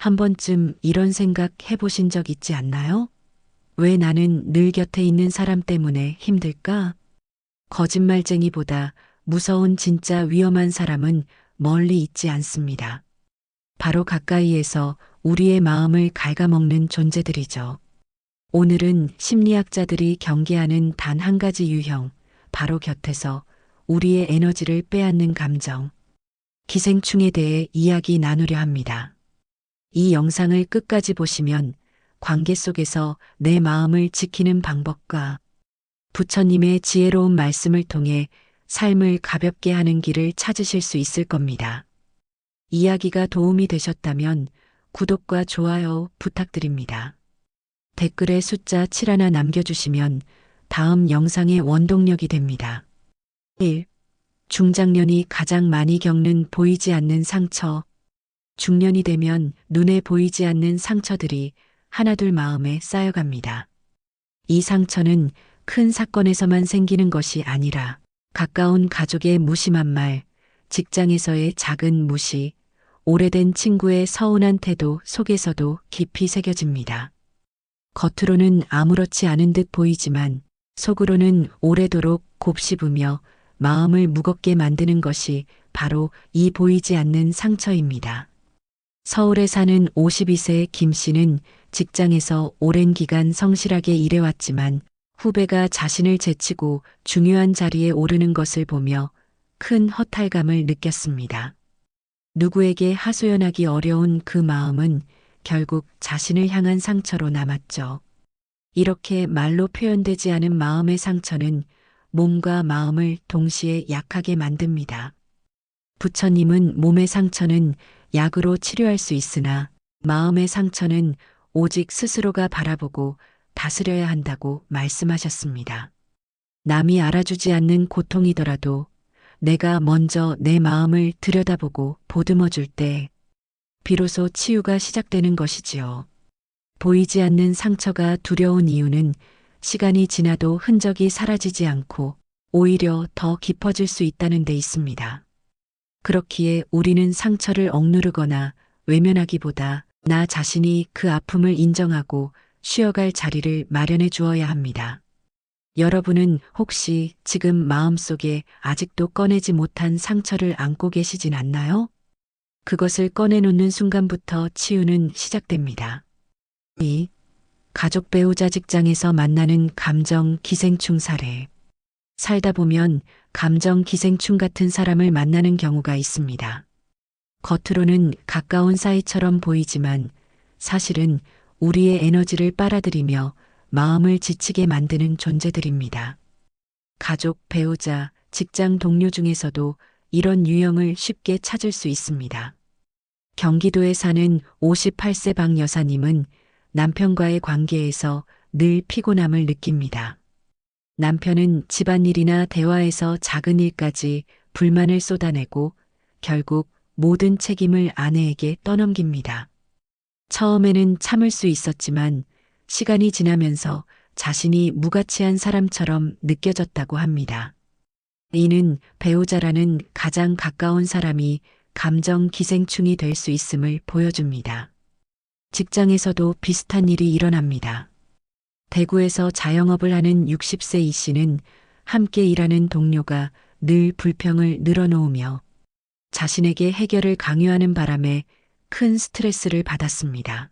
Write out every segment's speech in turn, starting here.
한 번쯤 이런 생각 해보신 적 있지 않나요? 왜 나는 늘 곁에 있는 사람 때문에 힘들까? 거짓말쟁이보다 무서운 진짜 위험한 사람은 멀리 있지 않습니다. 바로 가까이에서 우리의 마음을 갉아먹는 존재들이죠. 오늘은 심리학자들이 경계하는 단 한 가지 유형, 바로 곁에서 우리의 에너지를 빼앗는 감정, 기생충에 대해 이야기 나누려 합니다. 이 영상을 끝까지 보시면 관계 속에서 내 마음을 지키는 방법과 부처님의 지혜로운 말씀을 통해 삶을 가볍게 하는 길을 찾으실 수 있을 겁니다. 이야기가 도움이 되셨다면 구독과 좋아요 부탁드립니다. 댓글에 숫자 7 하나 남겨주시면 다음 영상의 원동력이 됩니다. 1. 중장년이 가장 많이 겪는 보이지 않는 상처. 중년이 되면 눈에 보이지 않는 상처들이 하나둘 마음에 쌓여갑니다. 이 상처는 큰 사건에서만 생기는 것이 아니라 가까운 가족의 무심한 말, 직장에서의 작은 무시, 오래된 친구의 서운한 태도 속에서도 깊이 새겨집니다. 겉으로는 아무렇지 않은 듯 보이지만 속으로는 오래도록 곱씹으며 마음을 무겁게 만드는 것이 바로 이 보이지 않는 상처입니다. 서울에 사는 52세 김 씨는 직장에서 오랜 기간 성실하게 일해왔지만 후배가 자신을 제치고 중요한 자리에 오르는 것을 보며 큰 허탈감을 느꼈습니다. 누구에게 하소연하기 어려운 그 마음은 결국 자신을 향한 상처로 남았죠. 이렇게 말로 표현되지 않은 마음의 상처는 몸과 마음을 동시에 약하게 만듭니다. 부처님은 몸의 상처는 약으로 치료할 수 있으나 마음의 상처는 오직 스스로가 바라보고 다스려야 한다고 말씀하셨습니다. 남이 알아주지 않는 고통이더라도 내가 먼저 내 마음을 들여다보고 보듬어 줄 때 비로소 치유가 시작되는 것이지요. 보이지 않는 상처가 두려운 이유는 시간이 지나도 흔적이 사라지지 않고 오히려 더 깊어질 수 있다는 데 있습니다. 그렇기에 우리는 상처를 억누르거나 외면하기보다 나 자신이 그 아픔을 인정하고 쉬어갈 자리를 마련해 주어야 합니다. 여러분은 혹시 지금 마음속에 아직도 꺼내지 못한 상처를 안고 계시진 않나요? 그것을 꺼내놓는 순간부터 치유는 시작됩니다. 2. 가족 배우자 직장에서 만나는 감정 기생충 사례. 살다 보면 감정 기생충 같은 사람을 만나는 경우가 있습니다. 겉으로는 가까운 사이처럼 보이지만 사실은 우리의 에너지를 빨아들이며 마음을 지치게 만드는 존재들입니다. 가족, 배우자, 직장 동료 중에서도 이런 유형을 쉽게 찾을 수 있습니다. 경기도에 사는 58세 박 여사님은 남편과의 관계에서 늘 피곤함을 느낍니다. 남편은 집안일이나 대화에서 작은 일까지 불만을 쏟아내고 결국 모든 책임을 아내에게 떠넘깁니다. 처음에는 참을 수 있었지만 시간이 지나면서 자신이 무가치한 사람처럼 느껴졌다고 합니다. 이는 배우자라는 가장 가까운 사람이 감정 기생충이 될 수 있음을 보여줍니다. 직장에서도 비슷한 일이 일어납니다. 대구에서 자영업을 하는 60세 이 씨는 함께 일하는 동료가 늘 불평을 늘어놓으며 자신에게 해결을 강요하는 바람에 큰 스트레스를 받았습니다.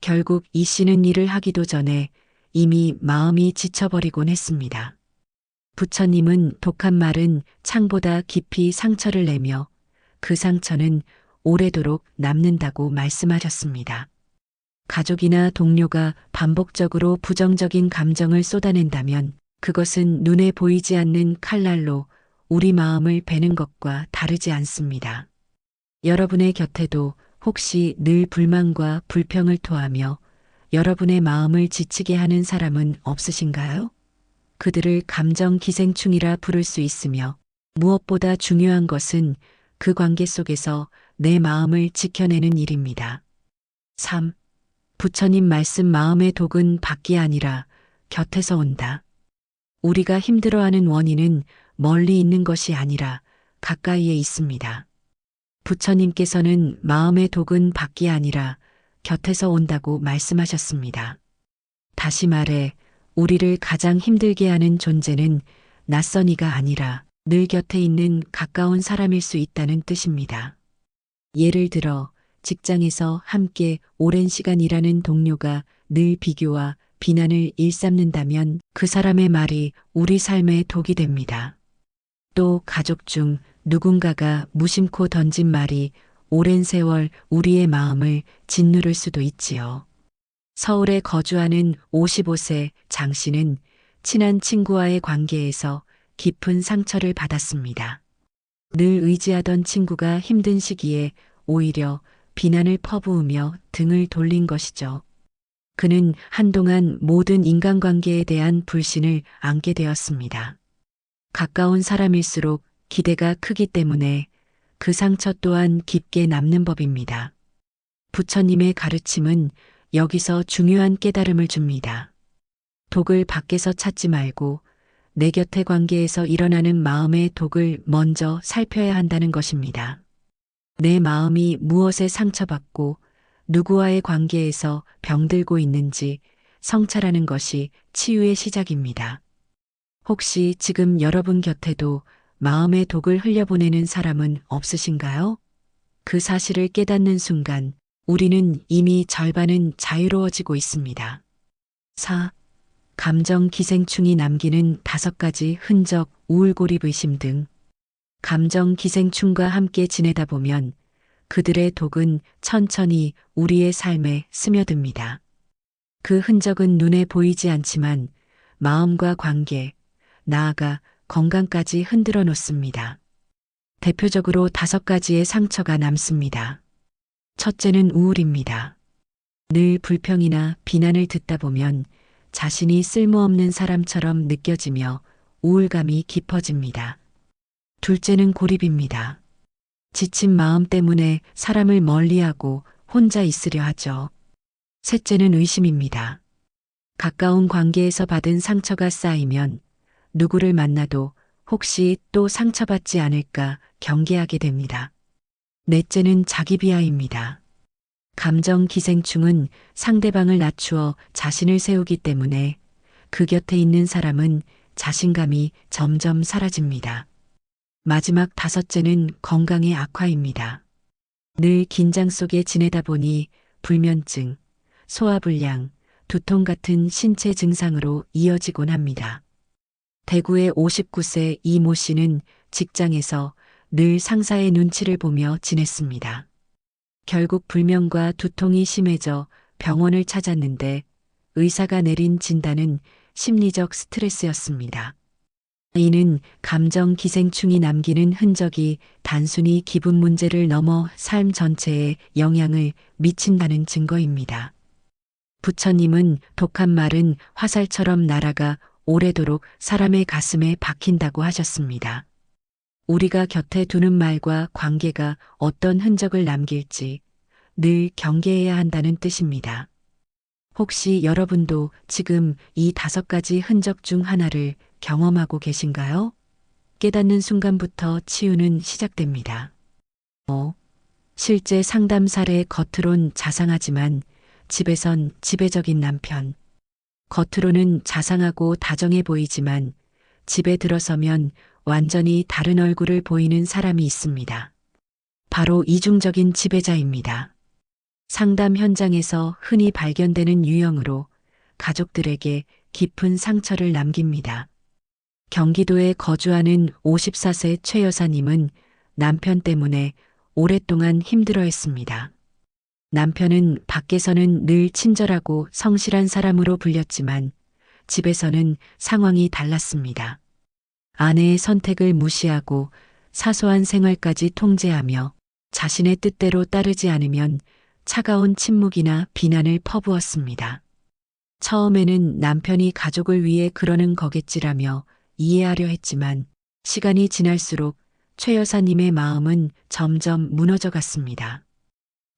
결국 이 씨는 일을 하기도 전에 이미 마음이 지쳐버리곤 했습니다. 부처님은 독한 말은 창보다 깊이 상처를 내며 그 상처는 오래도록 남는다고 말씀하셨습니다. 가족이나 동료가 반복적으로 부정적인 감정을 쏟아낸다면 그것은 눈에 보이지 않는 칼날로 우리 마음을 베는 것과 다르지 않습니다. 여러분의 곁에도 혹시 늘 불만과 불평을 토하며 여러분의 마음을 지치게 하는 사람은 없으신가요? 그들을 감정 기생충이라 부를 수 있으며 무엇보다 중요한 것은 그 관계 속에서 내 마음을 지켜내는 일입니다. 3. 부처님 말씀 마음의 독은 밖이 아니라 곁에서 온다. 우리가 힘들어하는 원인은 멀리 있는 것이 아니라 가까이에 있습니다. 부처님께서는 마음의 독은 밖이 아니라 곁에서 온다고 말씀하셨습니다. 다시 말해, 우리를 가장 힘들게 하는 존재는 낯선 이가 아니라 늘 곁에 있는 가까운 사람일 수 있다는 뜻입니다. 예를 들어, 직장에서 함께 오랜 시간 일하는 동료가 늘 비교와 비난을 일삼는다면 그 사람의 말이 우리 삶에 독이 됩니다. 또 가족 중 누군가가 무심코 던진 말이 오랜 세월 우리의 마음을 짓누를 수도 있지요. 서울에 거주하는 55세 장 씨는 친한 친구와의 관계에서 깊은 상처를 받았습니다. 늘 의지하던 친구가 힘든 시기에 오히려 비난을 퍼부으며 등을 돌린 것이죠. 그는 한동안 모든 인간관계에 대한 불신을 안게 되었습니다. 가까운 사람일수록 기대가 크기 때문에 그 상처 또한 깊게 남는 법입니다. 부처님의 가르침은 여기서 중요한 깨달음을 줍니다. 독을 밖에서 찾지 말고 내 곁의 관계에서 일어나는 마음의 독을 먼저 살펴야 한다는 것입니다. 내 마음이 무엇에 상처받고 누구와의 관계에서 병들고 있는지 성찰하는 것이 치유의 시작입니다. 혹시 지금 여러분 곁에도 마음의 독을 흘려보내는 사람은 없으신가요? 그 사실을 깨닫는 순간 우리는 이미 절반은 자유로워지고 있습니다. 4. 감정 기생충이 남기는 다섯 가지 흔적, 우울고립 의심 등 감정 기생충과 함께 지내다 보면 그들의 독은 천천히 우리의 삶에 스며듭니다. 그 흔적은 눈에 보이지 않지만 마음과 관계, 나아가 건강까지 흔들어 놓습니다. 대표적으로 다섯 가지의 상처가 남습니다. 첫째는 우울입니다. 늘 불평이나 비난을 듣다 보면 자신이 쓸모없는 사람처럼 느껴지며 우울감이 깊어집니다. 둘째는 고립입니다. 지친 마음 때문에 사람을 멀리하고 혼자 있으려 하죠. 셋째는 의심입니다. 가까운 관계에서 받은 상처가 쌓이면 누구를 만나도 혹시 또 상처받지 않을까 경계하게 됩니다. 넷째는 자기 비하입니다. 감정 기생충은 상대방을 낮추어 자신을 세우기 때문에 그 곁에 있는 사람은 자신감이 점점 사라집니다. 마지막 다섯째는 건강의 악화입니다. 늘 긴장 속에 지내다 보니 불면증, 소화불량, 두통 같은 신체 증상으로 이어지곤 합니다. 대구의 59세 이 모 씨는 직장에서 늘 상사의 눈치를 보며 지냈습니다. 결국 불면과 두통이 심해져 병원을 찾았는데 의사가 내린 진단은 심리적 스트레스였습니다. 이는 감정 기생충이 남기는 흔적이 단순히 기분 문제를 넘어 삶 전체에 영향을 미친다는 증거입니다. 부처님은 독한 말은 화살처럼 날아가 오래도록 사람의 가슴에 박힌다고 하셨습니다. 우리가 곁에 두는 말과 관계가 어떤 흔적을 남길지 늘 경계해야 한다는 뜻입니다. 혹시 여러분도 지금 이 다섯 가지 흔적 중 하나를 경험하고 계신가요? 깨닫는 순간부터 치유는 시작됩니다. 어, 실제 상담 사례 겉으론 자상하지만 집에선 지배적인 남편. 겉으로는 자상하고 다정해 보이지만 집에 들어서면 완전히 다른 얼굴을 보이는 사람이 있습니다. 바로 이중적인 지배자입니다. 상담 현장에서 흔히 발견되는 유형으로 가족들에게 깊은 상처를 남깁니다. 경기도에 거주하는 54세 최 여사님은 남편 때문에 오랫동안 힘들어 했습니다. 남편은 밖에서는 늘 친절하고 성실한 사람으로 불렸지만 집에서는 상황이 달랐습니다. 아내의 선택을 무시하고 사소한 생활까지 통제하며 자신의 뜻대로 따르지 않으면 차가운 침묵이나 비난을 퍼부었습니다. 처음에는 남편이 가족을 위해 그러는 거겠지라며 이해하려 했지만 시간이 지날수록 최 여사님의 마음은 점점 무너져 갔습니다.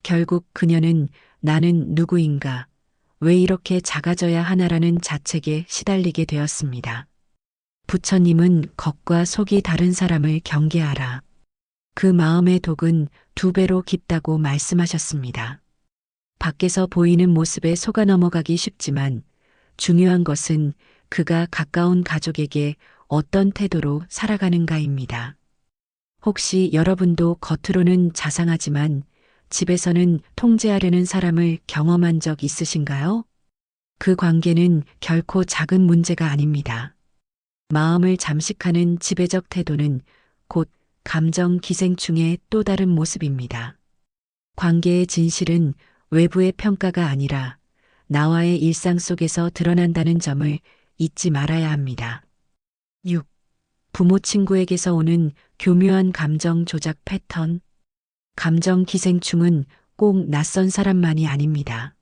결국 그녀는 나는 누구인가, 왜 이렇게 작아져야 하나라는 자책에 시달리게 되었습니다. 부처님은 겉과 속이 다른 사람을 경계하라. 그 마음의 독은 두 배로 깊다고 말씀하셨습니다. 밖에서 보이는 모습에 속아 넘어가기 쉽지만 중요한 것은 그가 가까운 가족에게 어떤 태도로 살아가는가입니다. 혹시 여러분도 겉으로는 자상하지만 집에서는 통제하려는 사람을 경험한 적 있으신가요? 그 관계는 결코 작은 문제가 아닙니다. 마음을 잠식하는 지배적 태도는 곧 감정 기생충의 또 다른 모습입니다. 관계의 진실은 외부의 평가가 아니라 나와의 일상 속에서 드러난다는 점을 잊지 말아야 합니다. 6. 부모 친구에게서 오는 교묘한 감정 조작 패턴. 감정 기생충은 꼭 낯선 사람만이 아닙니다.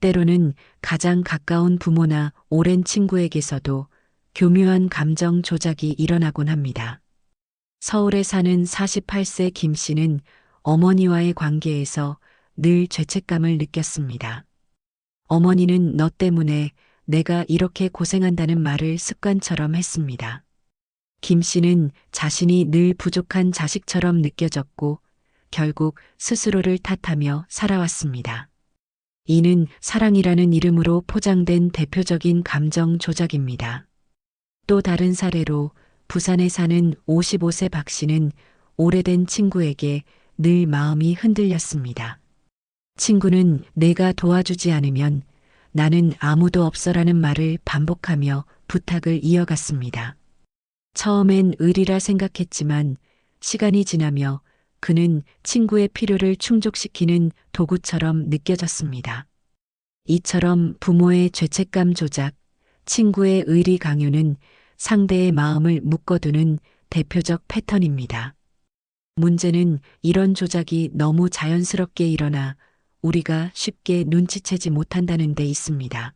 때로는 가장 가까운 부모나 오랜 친구에게서도 교묘한 감정 조작이 일어나곤 합니다. 서울에 사는 48세 김 씨는 어머니와의 관계에서 늘 죄책감을 느꼈습니다. 어머니는 너 때문에 내가 이렇게 고생한다는 말을 습관처럼 했습니다. 김 씨는 자신이 늘 부족한 자식처럼 느껴졌고 결국 스스로를 탓하며 살아왔습니다. 이는 사랑이라는 이름으로 포장된 대표적인 감정 조작입니다. 또 다른 사례로 부산에 사는 55세 박 씨는 오래된 친구에게 늘 마음이 흔들렸습니다. 친구는 내가 도와주지 않으면 나는 아무도 없어라는 말을 반복하며 부탁을 이어갔습니다. 처음엔 의리라 생각했지만 시간이 지나며 그는 친구의 필요를 충족시키는 도구처럼 느껴졌습니다. 이처럼 부모의 죄책감 조작, 친구의 의리 강요는 상대의 마음을 묶어두는 대표적 패턴입니다. 문제는 이런 조작이 너무 자연스럽게 일어나 우리가 쉽게 눈치채지 못한다는 데 있습니다.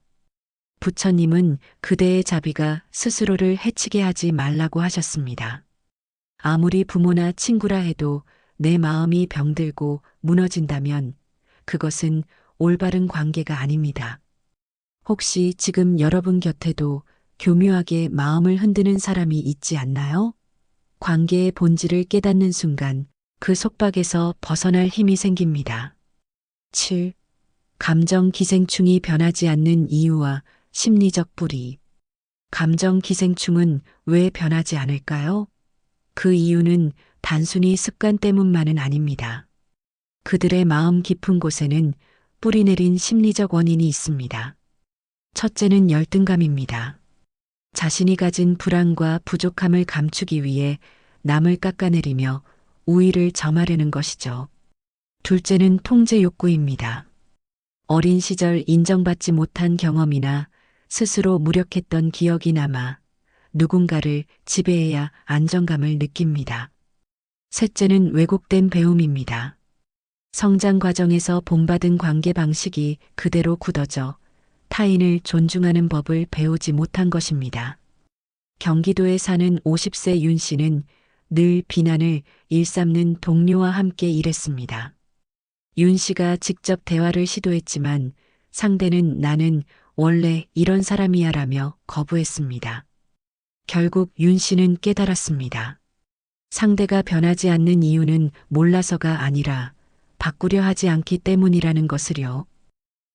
부처님은 그대의 자비가 스스로를 해치게 하지 말라고 하셨습니다. 아무리 부모나 친구라 해도 내 마음이 병들고 무너진다면 그것은 올바른 관계가 아닙니다. 혹시 지금 여러분 곁에도 교묘하게 마음을 흔드는 사람이 있지 않나요? 관계의 본질을 깨닫는 순간 그 속박에서 벗어날 힘이 생깁니다. 7. 감정 기생충이 변하지 않는 이유와 심리적 뿌리. 감정 기생충은 왜 변하지 않을까요? 그 이유는 단순히 습관 때문만은 아닙니다. 그들의 마음 깊은 곳에는 뿌리 내린 심리적 원인이 있습니다. 첫째는 열등감입니다. 자신이 가진 불안과 부족함을 감추기 위해 남을 깎아내리며 우위를 점하려는 것이죠. 둘째는 통제 욕구입니다. 어린 시절 인정받지 못한 경험이나 스스로 무력했던 기억이 남아 누군가를 지배해야 안정감을 느낍니다. 셋째는 왜곡된 배움입니다. 성장 과정에서 본받은 관계 방식이 그대로 굳어져 타인을 존중하는 법을 배우지 못한 것입니다. 경기도에 사는 50세 윤 씨는 늘 비난을 일삼는 동료와 함께 일했습니다. 윤 씨가 직접 대화를 시도했지만 상대는 나는 원래 이런 사람이야 라며 거부했습니다. 결국 윤 씨는 깨달았습니다. 상대가 변하지 않는 이유는 몰라서가 아니라 바꾸려 하지 않기 때문이라는 것을요.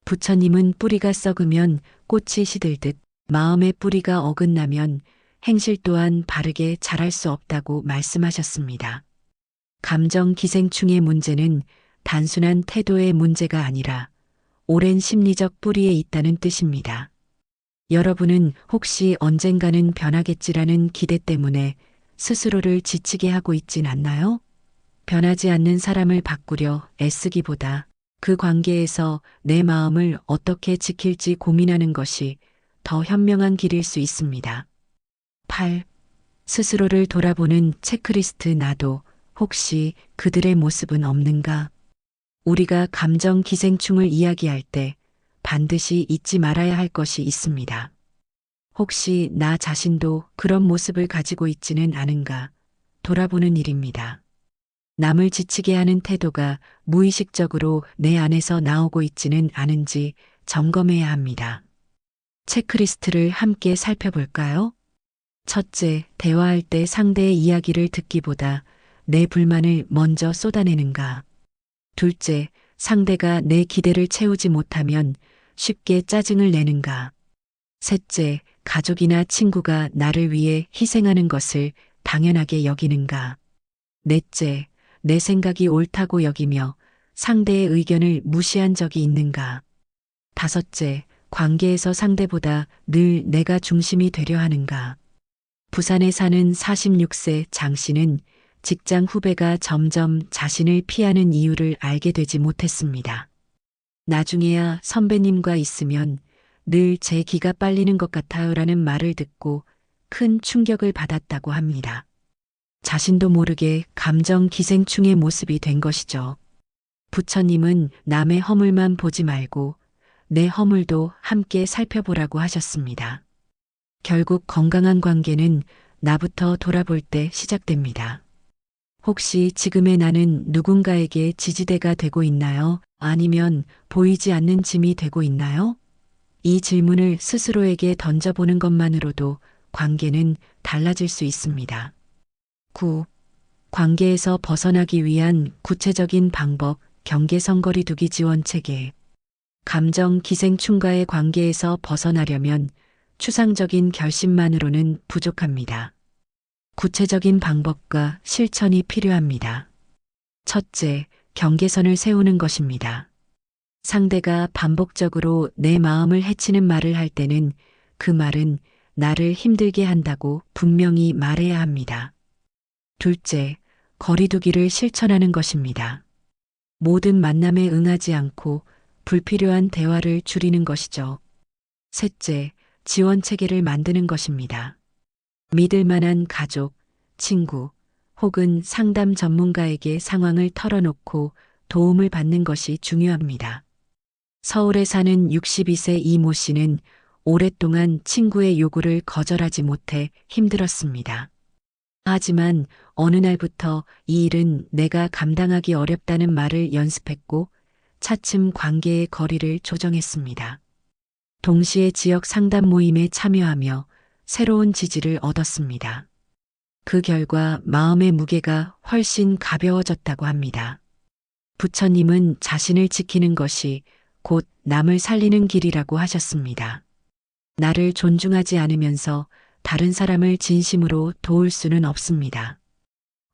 부처님은 뿌리가 썩으면 꽃이 시들듯 마음의 뿌리가 어긋나면 행실 또한 바르게 자랄 수 없다고 말씀하셨습니다. 감정 기생충의 문제는 단순한 태도의 문제가 아니라 오랜 심리적 뿌리에 있다는 뜻입니다. 여러분은 혹시 언젠가는 변하겠지라는 기대 때문에 스스로를 지치게 하고 있진 않나요? 변하지 않는 사람을 바꾸려 애쓰기보다 그 관계에서 내 마음을 어떻게 지킬지 고민하는 것이 더 현명한 길일 수 있습니다. 8. 스스로를 돌아보는 체크리스트 나도 혹시 그들의 모습은 없는가? 우리가 감정 기생충을 이야기할 때 반드시 잊지 말아야 할 것이 있습니다. 혹시 나 자신도 그런 모습을 가지고 있지는 않은가 돌아보는 일입니다. 남을 지치게 하는 태도가 무의식적으로 내 안에서 나오고 있지는 않은지 점검해야 합니다. 체크리스트를 함께 살펴볼까요? 첫째, 대화할 때 상대의 이야기를 듣기보다 내 불만을 먼저 쏟아내는가. 둘째, 상대가 내 기대를 채우지 못하면 쉽게 짜증을 내는가? 셋째, 가족이나 친구가 나를 위해 희생하는 것을 당연하게 여기는가? 넷째, 내 생각이 옳다고 여기며 상대의 의견을 무시한 적이 있는가? 다섯째, 관계에서 상대보다 늘 내가 중심이 되려 하는가? 부산에 사는 46세 장 씨는 직장 후배가 점점 자신을 피하는 이유를 알게 되지 못했습니다. 나중에야 선배님과 있으면 늘 제 기가 빨리는 것 같아요 라는 말을 듣고 큰 충격을 받았다고 합니다. 자신도 모르게 감정 기생충의 모습이 된 것이죠. 부처님은 남의 허물만 보지 말고 내 허물도 함께 살펴보라고 하셨습니다. 결국 건강한 관계는 나부터 돌아볼 때 시작됩니다. 혹시 지금의 나는 누군가에게 지지대가 되고 있나요? 아니면 보이지 않는 짐이 되고 있나요? 이 질문을 스스로에게 던져보는 것만으로도 관계는 달라질 수 있습니다. 9. 관계에서 벗어나기 위한 구체적인 방법, 경계선 거리 두기 지원 체계. 감정 기생충과의 관계에서 벗어나려면 추상적인 결심만으로는 부족합니다. 구체적인 방법과 실천이 필요합니다. 첫째, 경계선을 세우는 것입니다. 상대가 반복적으로 내 마음을 해치는 말을 할 때는 그 말은 나를 힘들게 한다고 분명히 말해야 합니다. 둘째, 거리두기를 실천하는 것입니다. 모든 만남에 응하지 않고 불필요한 대화를 줄이는 것이죠. 셋째, 지원 체계를 만드는 것입니다. 믿을 만한 가족, 친구, 혹은 상담 전문가에게 상황을 털어놓고 도움을 받는 것이 중요합니다. 서울에 사는 62세 이모 씨는 오랫동안 친구의 요구를 거절하지 못해 힘들었습니다. 하지만 어느 날부터 이 일은 내가 감당하기 어렵다는 말을 연습했고 차츰 관계의 거리를 조정했습니다. 동시에 지역 상담 모임에 참여하며 새로운 지지를 얻었습니다. 그 결과 마음의 무게가 훨씬 가벼워졌다고 합니다. 부처님은 자신을 지키는 것이 곧 남을 살리는 길이라고 하셨습니다. 나를 존중하지 않으면서 다른 사람을 진심으로 도울 수는 없습니다.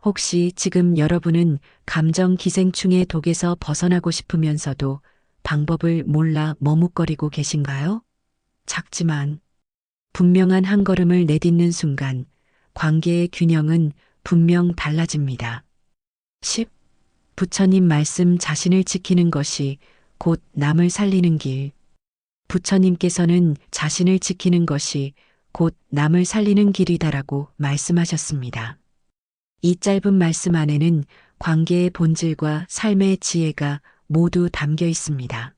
혹시 지금 여러분은 감정 기생충의 독에서 벗어나고 싶으면서도 방법을 몰라 머뭇거리고 계신가요? 작지만 분명한 한 걸음을 내딛는 순간 관계의 균형은 분명 달라집니다. 10. 부처님 말씀 자신을 지키는 것이 곧 남을 살리는 길. 부처님께서는 자신을 지키는 것이 곧 남을 살리는 길이다라고 말씀하셨습니다. 이 짧은 말씀 안에는 관계의 본질과 삶의 지혜가 모두 담겨 있습니다.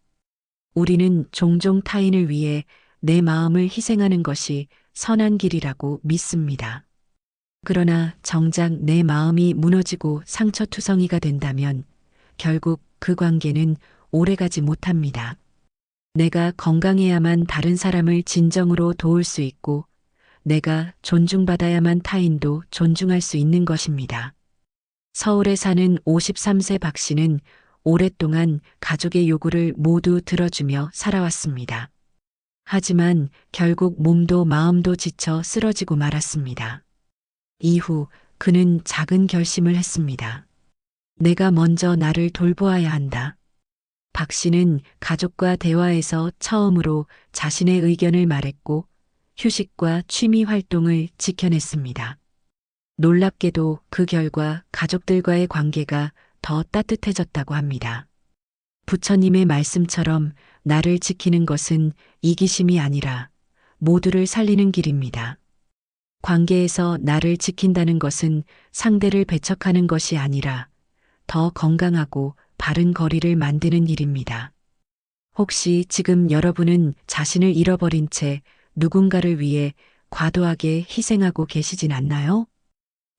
우리는 종종 타인을 위해 내 마음을 희생하는 것이 선한 길이라고 믿습니다. 그러나 정작 내 마음이 무너지고 상처투성이가 된다면 결국 그 관계는 오래가지 못합니다. 내가 건강해야만 다른 사람을 진정으로 도울 수 있고 내가 존중받아야만 타인도 존중할 수 있는 것입니다. 서울에 사는 53세 박 씨는 오랫동안 가족의 요구를 모두 들어주며 살아왔습니다. 하지만 결국 몸도 마음도 지쳐 쓰러지고 말았습니다. 이후 그는 작은 결심을 했습니다. 내가 먼저 나를 돌보아야 한다. 박 씨는 가족과 대화에서 처음으로 자신의 의견을 말했고 휴식과 취미 활동을 지켜냈습니다. 놀랍게도 그 결과 가족들과의 관계가 더 따뜻해졌다고 합니다. 부처님의 말씀처럼 나를 지키는 것은 이기심이 아니라 모두를 살리는 길입니다. 관계에서 나를 지킨다는 것은 상대를 배척하는 것이 아니라 더 건강하고 바른 거리를 만드는 일입니다. 혹시 지금 여러분은 자신을 잃어버린 채 누군가를 위해 과도하게 희생하고 계시진 않나요?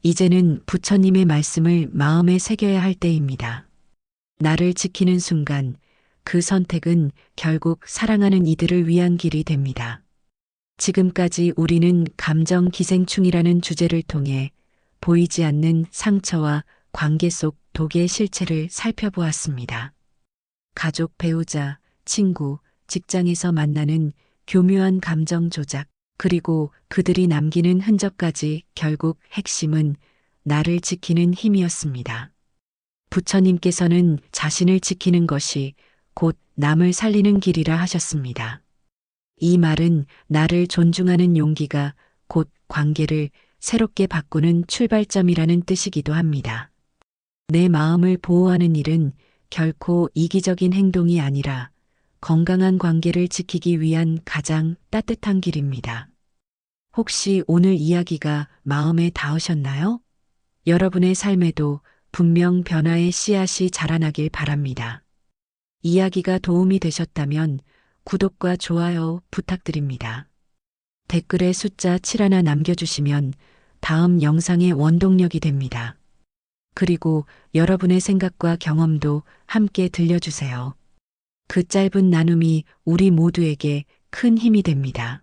이제는 부처님의 말씀을 마음에 새겨야 할 때입니다. 나를 지키는 순간 그 선택은 결국 사랑하는 이들을 위한 길이 됩니다. 지금까지 우리는 감정 기생충이라는 주제를 통해 보이지 않는 상처와 관계 속 독의 실체를 살펴보았습니다. 가족, 배우자, 친구, 직장에서 만나는 교묘한 감정 조작, 그리고 그들이 남기는 흔적까지 결국 핵심은 나를 지키는 힘이었습니다. 부처님께서는 자신을 지키는 것이 곧 남을 살리는 길이라 하셨습니다. 이 말은 나를 존중하는 용기가 곧 관계를 새롭게 바꾸는 출발점이라는 뜻이기도 합니다. 내 마음을 보호하는 일은 결코 이기적인 행동이 아니라 건강한 관계를 지키기 위한 가장 따뜻한 길입니다. 혹시 오늘 이야기가 마음에 닿으셨나요? 여러분의 삶에도 분명 변화의 씨앗이 자라나길 바랍니다. 이야기가 도움이 되셨다면 구독과 좋아요 부탁드립니다. 댓글에 숫자 7 하나 남겨주시면 다음 영상의 원동력이 됩니다. 그리고 여러분의 생각과 경험도 함께 들려주세요. 그 짧은 나눔이 우리 모두에게 큰 힘이 됩니다.